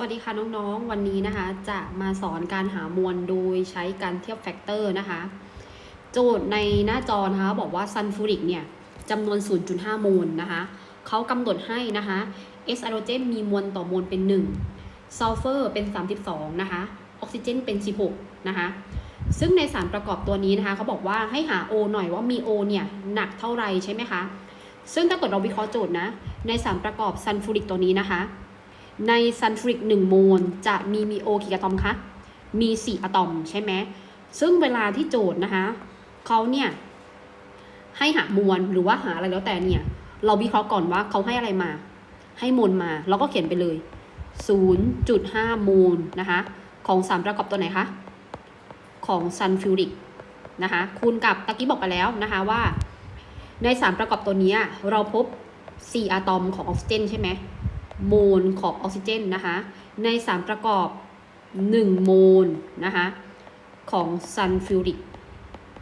วัสดีค่ะน้องๆ วันนี้นะคะ จะมาสอนการหามวลโดยใช้การเทียบแฟกเตอร์นะคะ โจทย์ในหน้าจอนะคะบอกว่าซัลฟูริกเนี่ยจำนวน 0.5 โมลนะคะเขากำหนดให้นะคะเอสไอโดรเจนมีมวลต่อมวลเป็น1ซัลเฟอร์เป็น 32 นะคะออกซิเจนเป็น 16 นะคะ ซึ่งในสารประกอบตัวนี้นะคะเขาบอกว่าให้หา O หน่อยว่ามี O เนี่ยหนักเท่าไรใช่ไหมคะ ซึ่งถ้าเกิดเราวิเคราะห์โจทย์นะในสารประกอบซัลฟูริกตัวนี้นะคะ ในซัลฟูริก1โมลจะมีมีโอกี่อะตอมคะ มี 4 อะตอมใช่ไหม ซึ่งเวลาที่โจทย์นะคะเขาเนี่ย ให้หามวลหรือว่าหาอะไรแล้วแต่เนี่ย เราวิเคราะห์ก่อนว่าเขาให้อะไรมา ให้มวลมาเราก็เขียนไปเลย 0.5โมลนะคะ ของสารประกอบตัวไหนคะ ของซัลฟูริกนะคะคูณกับตะกี้บอกไปแล้วนะคะว่า ในสารประกอบตัวเนี้ยเราพบ 4 อะตอมของออกซิเจนใช่ไหม โมลของออกซิเจนนะคะ ในสารประกอบ 1 โมลนะคะของซัลฟิวริก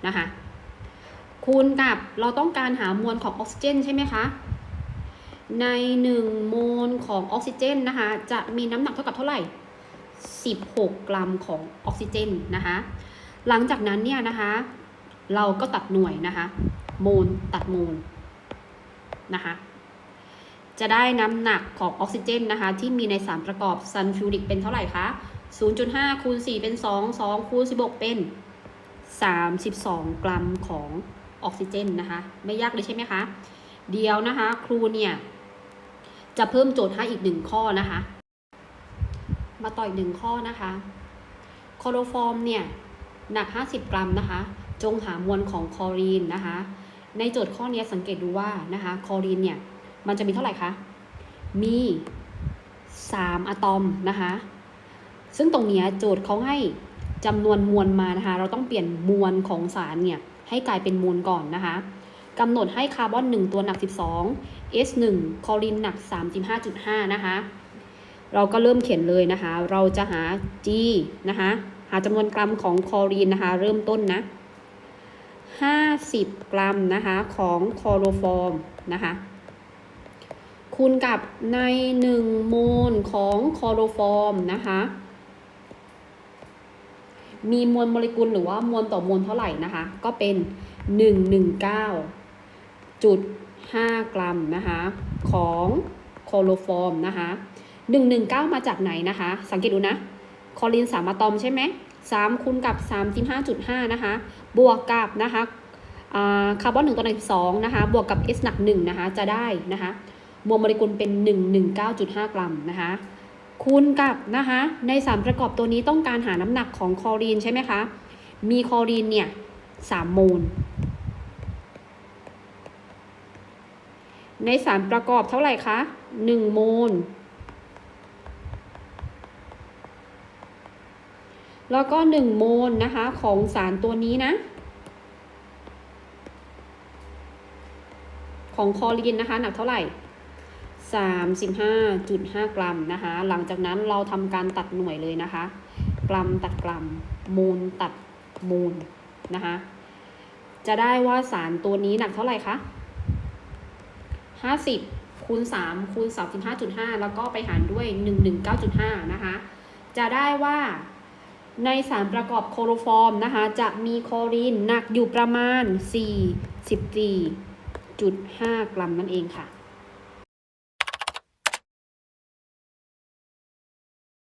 นะคะคูณกับเราต้องการหามวลของออกซิเจนใช่ไหมคะใน 1 โมลของออกซิเจนนะคะจะมีน้ำหนักเท่ากับเท่าไหร่ 16 กรัมของออกซิเจนนะคะหลังจากนั้นเนี่ยนะคะเราก็ตัดหน่วยนะคะโมลตัดโมลนะคะ จะได้น้ำหนักของออกซิเจนนะคะ ที่มีในสารประกอบซัลฟิวริกเป็นเท่าไหร่คะ 0.5 คูณ 4 เป็น 2 2 คูณ 16 เป็น 32 กรัมของออกซิเจนนะคะ ไม่ยากเลยใช่ไหมคะ เดียวนะคะ ครูเนี่ย จะเพิ่มโจทย์ให้อีกหนึ่งข้อนะคะ มาต่ออีกหนึ่งข้อนะคะคอโรฟอร์มเนี่ย หนัก 50 กรัมนะคะ จงหามวลของคลอรีนนะคะ ในโจทย์ข้อนี้สังเกตดูว่านะคะคลอรีนเนี่ย มันจะมีเท่าไหร่คะ มี 3 อะตอมนะคะ ซึ่งตรงนี้โจทย์เขาให้จำนวนมวลมานะคะ เราต้องเปลี่ยนมวลของสารเนี่ยให้กลายเป็นมวลก่อนนะคะกำหนดให้คาร์บอน 1 ตัวหนัก 12 S1 คลอรีนหนัก 35.5 นะคะ เราก็เริ่มเขียนเลยนะคะ เราจะหา G นะคะ หาจำนวนกรัมของคลอรีนนะคะ เริ่มต้นนะ 50 กรัมนะคะของคลอโรฟอร์มนะคะ คูณกับใน1โมลของคลอโรฟอร์มนะคะมีมวลโมเลกุลหรือว่ามวลต่อมวลเท่าไหร่นะคะ ก็เป็น 119.5 กรัมนะคะของคลอโรฟอร์มนะคะ119 มาจากไหนนะคะ สังเกตดูนะคลอรีน3อะตอมใช่ไหม3คูณกับ 35.5 นะคะ บวกกับนะคะอ่าคาร์บอน1ตัวใน12นะคะ บวกกับ S หนัก1นะคะ จะได้นะคะ มวลโมเลกุลเป็น 119.5 กรัมนะคะคูณกับนะคะในสารประกอบตัวนี้ต้องการหาน้ำหนักของคลอรีนใช่ไหมคะมีคลอรีนเนี่ย3โมล ในสารประกอบเท่าไหร่คะ1โมล แล้วก็1โมลนะคะของสารตัวนี้นะ ของคลอรีนนะคะหนักเท่าไหร่ 35.5 กรัมนะคะ หลังจากนั้นเราทำการตัดหน่วยเลยนะคะ กรัมตัดกรัมโมลตัดโมลนะคะ จะได้ว่าสารตัวนี้หนักเท่าไหร่คะ 50คูณ3คูณ35.5 แล้วก็ไปหารด้วย 119.5 นะคะ จะได้ว่าในสารประกอบโคโรฟอร์มนะคะ จะมีคลอรีนหนักอยู่ประมาณ 44.5 กรัมนั่นเองค่ะ